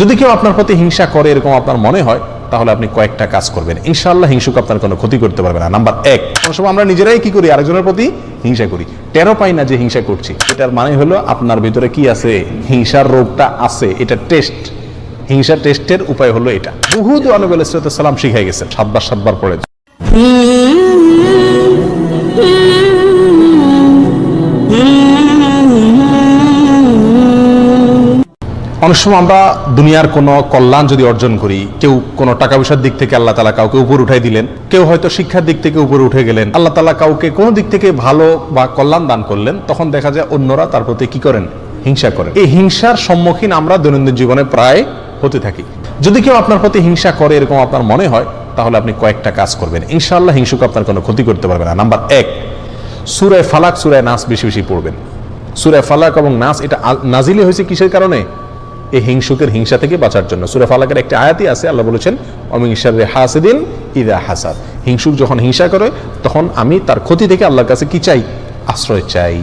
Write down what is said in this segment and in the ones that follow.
যদি কেউ আপনার প্রতি হিংসা করে, এরকম আপনার মনে হয়, তাহলে আপনি কয়েকটা কাজ করবেন। ইনশাআল্লাহ হিংসুক আপনার কোনো ক্ষতি করতে পারবে না। নাম্বার এক, কোনো সময় আমরা নিজেরাই কি করি? আরেকজনের প্রতি হিংসা করি। টেরো পাই না যে হিংসা করছি। এটার মানে হলো আপনার ভিতরে কি আছে? হিংসার রোগটা আছে। এটা টেস্ট। হিংসা টেস্টের উপায় হলো এটা। বহুত আনব সালাম শিখাই গেছে সাতবার সাতবার পড়ে অনেক সময় আমরা দুনিয়ার কোনো কল্যাণ যদি অর্জন করি, কেউ কোনো টাকা পয়সার দিক থেকে আল্লাহ তালা কাউকে উপর উঠাই দিলেন, কেউ হয়তো শিক্ষার দিক থেকে উপরে উঠে গেলেন, আল্লাহ তালা কাউকে কোনো দিক থেকে ভালো বা কল্যাণ দান করলেন, তখন দেখা যায় অন্যরা তার প্রতি কি করেন? হিংসা করেন। এই হিংসার সম্মুখীন আমরা দৈনন্দিন জীবনে প্রায় হতে থাকি। যদি কেউ আপনার প্রতি হিংসা করে, এরকম আপনার মনে হয়, তাহলে আপনি কয়েকটা কাজ করবেন। ইনশাআল্লাহ হিংসুক আপনার কোনো ক্ষতি করতে পারবে না। নাম্বার এক সুরায় ফালাক সুরায় নাস বেশি বেশি পড়বেন। সুরায় ফালাক এবং নাস, এটা নাজিলে হয়েছে কিসের কারণে? এই হিংসুকের হিংসা থেকে বাঁচার জন্য। সুরে ফালাকের একটি আয়াতই আছে, আল্লাহ বলেছেন অমিংসার হাসিদিন ইদা হাসাদ। হিংসুক যখন হিংসা করে, তখন আমি তার ক্ষতি থেকে আল্লাহর কাছে কি চাই? আশ্রয় চাই।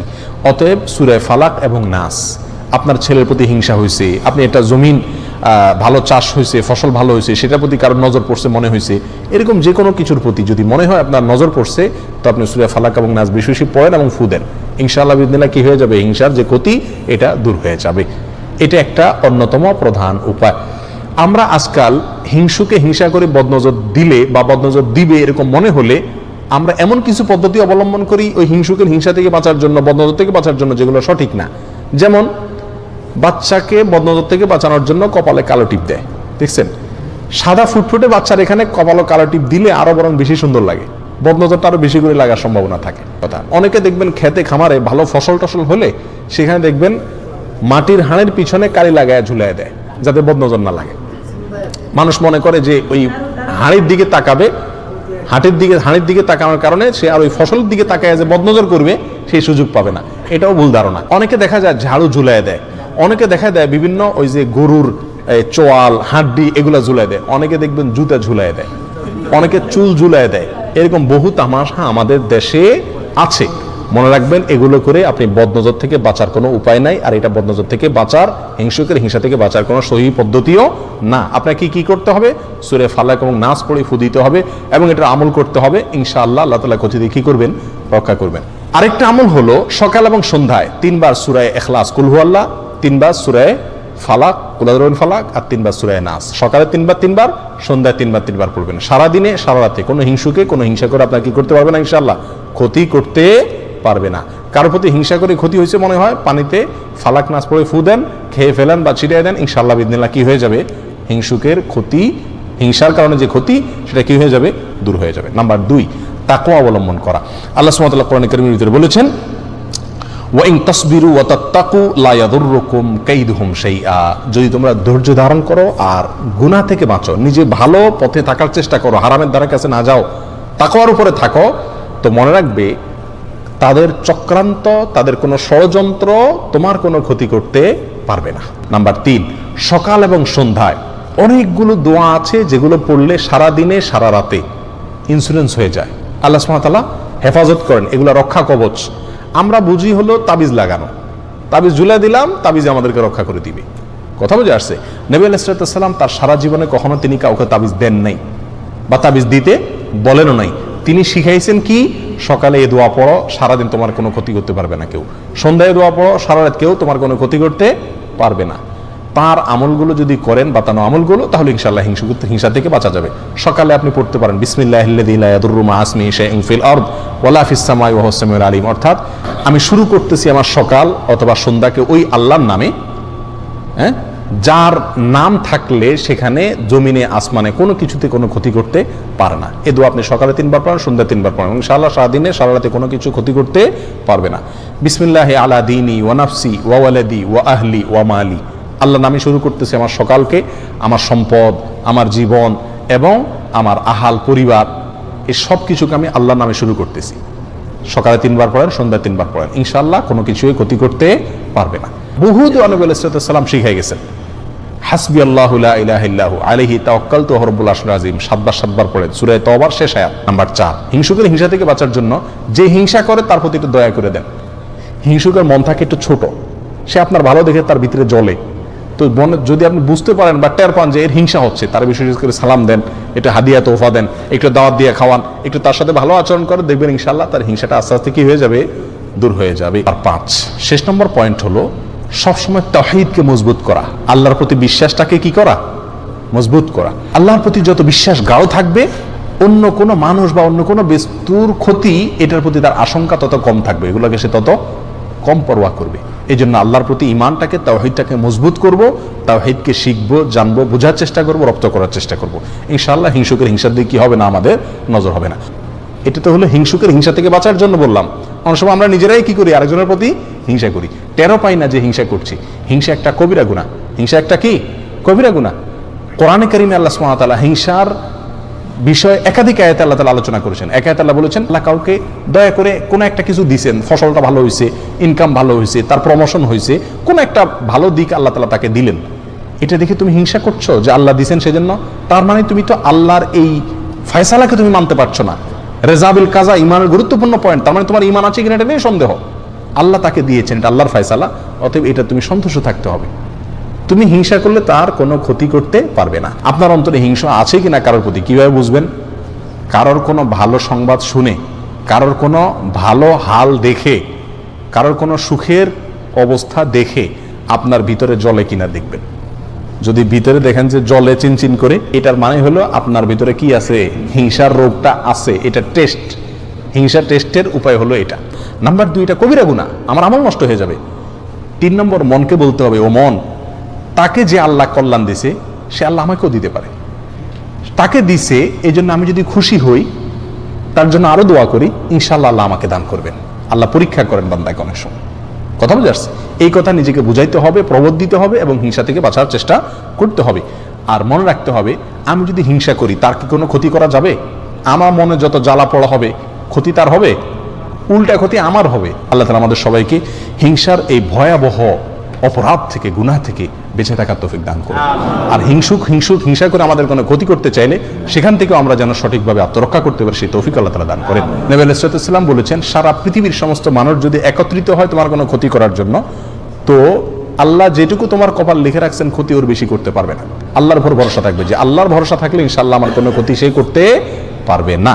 অতএব সুরে ফালাক এবং নাস, আপনার ছেলের প্রতি হিংসা হয়েছে আপনি এটা জমিন ভালো চাষ হয়েছে ফসল ভালো হয়েছে সেটার প্রতি কারোর নজর পড়ছে, মনে হয়েছে এরকম যে কোনো কিছুর প্রতি যদি মনে হয় আপনার নজর পড়ছে, তো আপনি সুরে ফালাক এবং নাচ বেশি বেশি পড়েন এবং ফু দেন। ইনশাআল্লাহ বিদিনা কি হয়ে যাবে? হিংসার যে ক্ষতি, এটা দূর হয়ে যাবে। এটা একটা অন্যতম প্রধান উপায়। আমরা আজকাল হিংসুকে হিংসা করে বদনজর দিলে বা বদনজর দিবে এরকম মনে হলে আমরা এমন কিছু পদ্ধতি অবলম্বন করি ওই হিংসুকের হিংসা থেকে বাঁচার জন্য, বদনজর থেকে বাঁচার জন্য যেগুলো সঠিক না। যেমন বাচ্চাকে বদনজর থেকে বাঁচানোর জন্য কপালে কালো টিপ দেয়, দেখছেন? সাদা ফুটফুটে বাচ্চার এখানে কপালে কালো টিপ দিলে আরও বরং বেশি সুন্দর লাগে। বদনজরটা আরও বেশি করে লাগার সম্ভাবনা থাকে। কথা। অনেকে দেখবেন খেতে খামারে ভালো ফসল টসল হলে সেখানে দেখবেন মাটির হাড়ের পিছনে কালি লাগায় ঝুলাই দেয়, যাতে বদনজর না লাগে। মানুষ মনে করে যে ওই হাড়ির দিকে তাকাবে, হাটের দিকে, হাড়ির দিকে তাকানোর কারণে সে আর ওই ফসলের দিকে তাকায় যে বদনজর করবে সেই সুযোগ পাবে না। এটাও ভুল ধারণা। অনেকে দেখা যায় ঝাড়ু ঝুলাই দেয়। অনেকে দেখা দেয় বিভিন্ন ওই যে গরুর চোয়াল, হাড্ডি, এগুলা ঝুলাই দেয়। অনেকে দেখবেন জুতা ঝুলাই দেয়। অনেকে চুল ঝুলাই দেয়। এরকম বহু তামাশা আমাদের দেশে আছে। মনে রাখবেন, এগুলো করে আপনি বদনজর থেকে বাঁচার কোনো উপায় নাই, আর এটা বদনজর থেকে বাঁচার, হিংসুকের হিংসা থেকে বাঁচার কোনো সহি পদ্ধতিও না। আপনাকে কি করতে হবে? সুরে ফালাক এবং নাচ পড়ে ফু দিতে হবে এবং এটা আমল করতে হবে। ইনশাআল্লাহ আল্লাহ তালা কথিত কি করবেন, রক্ষা করবেন। আরেকটা আমল হলো সকাল এবং সন্ধ্যায়। তিনবার সুরায় এখলাস কুলহু আল্লাহ, তিনবার সুরায় ফালাক কুলাদরুল ফালাক, আর তিনবার সুরায় নাস। সকালে তিনবার তিনবার, সন্ধ্যায় তিনবার তিনবার পড়বেন। সারাদিনে, সারা রাতে। কোনো হিংসুকে, কোনো হিংসা করে আপনার কি করতে পারবেন না ইনশাআল্লাহ? ক্ষতি করতে পারবে না। কারোর প্রতি হিংসা করে ক্ষতি হয়েছে মনে হয়, পানিতে ফালাক নাচ পড়ে ফু দেন, খেয়ে ফেলেন বা ছিটিয়ে দেন, ইনশাআল্লাহ বিদিনাল্লাহ কি হয়ে যাবে? হিংসুকের ক্ষতি, হিংসার কারণে যে ক্ষতি, সেটা কি হয়ে যাবে? দূর হয়ে যাবে। নাম্বার দুই, তাকওয়া অবলম্বন করা। আল্লাহ সুবহানাহু কোরআন কারীমের ভিতরে বলেছেন ওয়াইং তসবিরু ওয়া তাত্তাকু লা ইয়াদুররুকুম কাইদুহুম শাইআ। যদি তোমরা ধৈর্য ধারণ করো আর গুনাহ থেকে বাঁচো, নিজে ভালো পথে থাকার চেষ্টা করো, হারামের দ্বারা কাছে না যাও, তাকওয়ার উপরে থাকো, তো মনে রাখবে তাদের চক্রান্ত, তাদের কোনো ষড়যন্ত্র তোমার কোনো ক্ষতি করতে পারবে না। নাম্বার তিন, সকাল এবং সন্ধ্যায় অনেকগুলো দোয়া আছে যেগুলো পড়লে সারা দিনে, সারা রাতে ইন্স্যুরেন্স হয়ে যায়। আল্লাহ সুবহানাহু হেফাজত করেন, এগুলো রক্ষা কবচ। আমরা বুঝি হলো তাবিজ লাগানো। তাবিজ ঝুলে দিলাম, তাবিজ আমাদেরকে রক্ষা করে দিবে। কথা বুঝে আসছে? নবী আলাইসালাম তার সারা জীবনে কখনো তিনি কাউকে তাবিজ দেন নাই বা তাবিজ দিতে বলেনও নাই। তিনি শিখাইছেন কি? সকালে এ দোয়া পড়ো, সারাদিন তোমার কোনো ক্ষতি করতে পারবে না কেউ। সন্ধ্যায় দোয়া পড়ো সারা রাত কেউ তোমার কোনো ক্ষতি করতে পারবে না। তার আমলগুলো যদি করেন, বাতানো আমলগুলো, তাহলে ইনশাল্লাহ হিংসু হিংসা থেকে বাঁচা যাবে। সকালে আপনি পড়তে পারেন, বিসমিল্লাহ আসমি ফিল আরদ ওয়ালা ফিস সামাই ওয়া হুসামিউল আলিম। অর্থাৎ আমি শুরু করতেছি আমার সকাল অথবা সন্ধ্যাকে ওই আল্লাহর নামে হ্যাঁ? যার নাম থাকলে সেখানে জমিনে, আসমানে কোনো কিছুতে কোনো ক্ষতি করতে পারে না। এ দোয়া আপনি সকালে তিনবার পড়েন সন্ধ্যা তিনবার পড়েন। ইনশাআল্লাহ সারাদিনে সারা রাতে কোনো কিছু ক্ষতি করতে পারবে না। বিসমিল্লাহ আলা দিনী ওয়া নাফসি ওয়া ওয়ালাদি ওয়া আহলি ওয়া মালি। আল্লাহ নামে শুরু করতেছি আমার সকালকে, আমার সম্পদ, আমার জীবন এবং আমার আহাল পরিবার। এই সব কিছুকে আমি আল্লাহর নামে শুরু করতেছি। সকালে তিনবার পড়েন, সন্ধ্যায় তিনবার পড়েন। ইনশাআল্লাহ কোনো কিছুই ক্ষতি করতে পারবে না। বহুত নবী আলাইসালাম শিখাই গেছেন। হাসবি আল্লাহ ইলাহিল্লাহু আলাইহি তাওয়াক্কাল তো হরবুল আশর আজিম সাতবার সাতবার পড়ে। সুরায় তওবার শেষ আয়াত নাম্বার চার। হিংসুকের হিংসা থেকে বাঁচার জন্য যে হিংসা করে তার প্রতি একটু দয়া করে দেন। হিংসুকের মন থাকে একটু ছোট। সে আপনার ভালো দেখে তার ভিতরে জ্বলে। তো বনে যদি আপনি বুঝতে পারেন বা টের পান যে এর হিংসা হচ্ছে, তার বিশেষ করে সালাম দেন, একটু হাদিয়া তোফা দেন, একটু দাওয়াত দিয়ে খাওয়ান, একটু তার সাথে ভালো আচরণ করে দেখবেন ইনশাল্লাহ তার হিংসাটা আস্তে আস্তে কি হয়ে যাবে? দূর হয়ে যাবে। আর পাঁচ। শেষ নম্বর পয়েন্ট হলো সবসময় তহিদকে মজবুত করা। আল্লাহর প্রতি বিশ্বাসটাকে কি করা? মজবুত করা। আল্লাহর প্রতি যত বিশ্বাস গাঢ় থাকবে, অন্য কোনো মানুষ বা অন্য কোনো বস্তুর ক্ষতি এটার প্রতি তার আশঙ্কা তত কম থাকবে। এগুলোকে সে তত কম পরোয়া করবে। এই জন্য আল্লাহর প্রতি ইমানটাকে তাওহিদটাকে মজবুত করব, তাওহিদকে শিখব, জানব, বোঝার চেষ্টা করব, রপ্ত করার চেষ্টা করব। ইনশাআল্লাহ হিংসুকের হিংসার দিকে কি হবে না আমাদের নজর হবে না। এটা তো হলো হিংসুকের হিংসা থেকে বাঁচার জন্য বললাম। অনেক সময় আমরা নিজেরাই কি করি? আরেকজনের প্রতি হিংসা করি। টেরো পাই না যে হিংসা করছি। হিংসা একটা কবিরা গুণা। হিংসা একটা কি? কবিরা গুণা। কোরআনে করিমে আল্লাহ ওয়া হিংসার বিষয়ে একাধিক আয়াতে আল্লাহ তালা আলোচনা করেছেন। এক আল্লাহ বলেছেন, আল্লাহ কাউকে দয়া করে কোনো একটা কিছু দিছেন, ফসলটা ভালো হয়েছে ইনকাম ভালো হয়েছে তার প্রমোশন হয়েছে কোনো একটা ভালো দিক আল্লাহ তালা তাকে দিলেন। এটা দেখে তুমি হিংসা করছ যে আল্লাহ দিছেন সেজন্য? তার মানে তুমি তো আল্লাহর এই ফয়সালাকে তুমি মানতে পারছ না। রেজাবিল কাজা ইমানের গুরুত্বপূর্ণ পয়েন্ট তার মানে তোমার ইমান আছে কিনা এটা নিয়ে সন্দেহ। আল্লাহ তাকে দিয়েছেন, এটা আল্লাহর ফয়সালা, অতএব এটা তুমি সন্তুষ্ট থাকতে হবে। তুমি হিংসা করলে তার কোনো ক্ষতি করতে পারবে না। আপনার অন্তরে হিংসা আছে কিনা কারোর প্রতি, কীভাবে বুঝবেন? কারোর কোনো ভালো সংবাদ শুনে, কারোর কোনো ভালো হাল দেখে, কারোর কোনো সুখের অবস্থা দেখে আপনার ভিতরে জলে কিনা দেখবেন। যদি ভিতরে দেখেন যে জলে চিনচিন করে, এটার মানে হলো আপনার ভিতরে কি আছে? হিংসার রোগটা আছে, এটা টেস্ট হিংসা টেস্টের উপায় হলো এটা। নাম্বার দুই, এটা কবিরা গুণা আমার আমল নষ্ট হয়ে যাবে। তিন নম্বর, মনকে বলতে হবে, ও মন, তাকে যে আল্লাহ কল্যাণ দিছে, সে আল্লাহ আমাকেও দিতে পারে। তাকে দিছে এই জন্য আমি যদি খুশি হই, তার জন্য আরও দোয়া করি ইনশাল্লাহ আল্লাহ আমাকে দান করবেন। আল্লাহ পরীক্ষা করেন বান্দাকে অনেক সময়। কথা বুঝে আসছে। এই কথা নিজেকে বুঝাইতে হবে, প্রবোধ দিতে হবে এবং হিংসা থেকে বাঁচার চেষ্টা করতে হবে। আর মনে রাখতে হবে, আমি যদি হিংসা করি, তার কি কোনো ক্ষতি করা যাবে? আমার মনে যত জ্বালা পড়া হবে, ক্ষতি তার হবে? উল্টা ক্ষতি আমার হবে। আল্লাহ তালা আমাদের সবাইকে হিংসার এই ভয়াবহ অপরাধ থেকে গুনাহ থেকে বেঁচে থাকার তৌফিক দান করুন। আর হিংসুক হিংসুক হিংসা করে আমাদের কোনো ক্ষতি করতে চাইলে সেখান থেকেও আমরা যেন সঠিকভাবে আত্মরক্ষা করতে পারি সেই তৌফিক আল্লাহ তালা দান করেন। নবী আলাইসালাম বলেছেন সারা পৃথিবীর সমস্ত মানুষ যদি একত্রিত হয় তোমার কোনো ক্ষতি করার জন্য তো আল্লাহ যেটুকু তোমার কপাল লিখে রাখছেন ক্ষতি ওর বেশি করতে পারবে না। আল্লাহর উপর ভরসা থাকবে যে আল্লাহর ভরসা থাকলে ইনশাল্লাহ আমার কোনো ক্ষতি সে করতে পারবে না।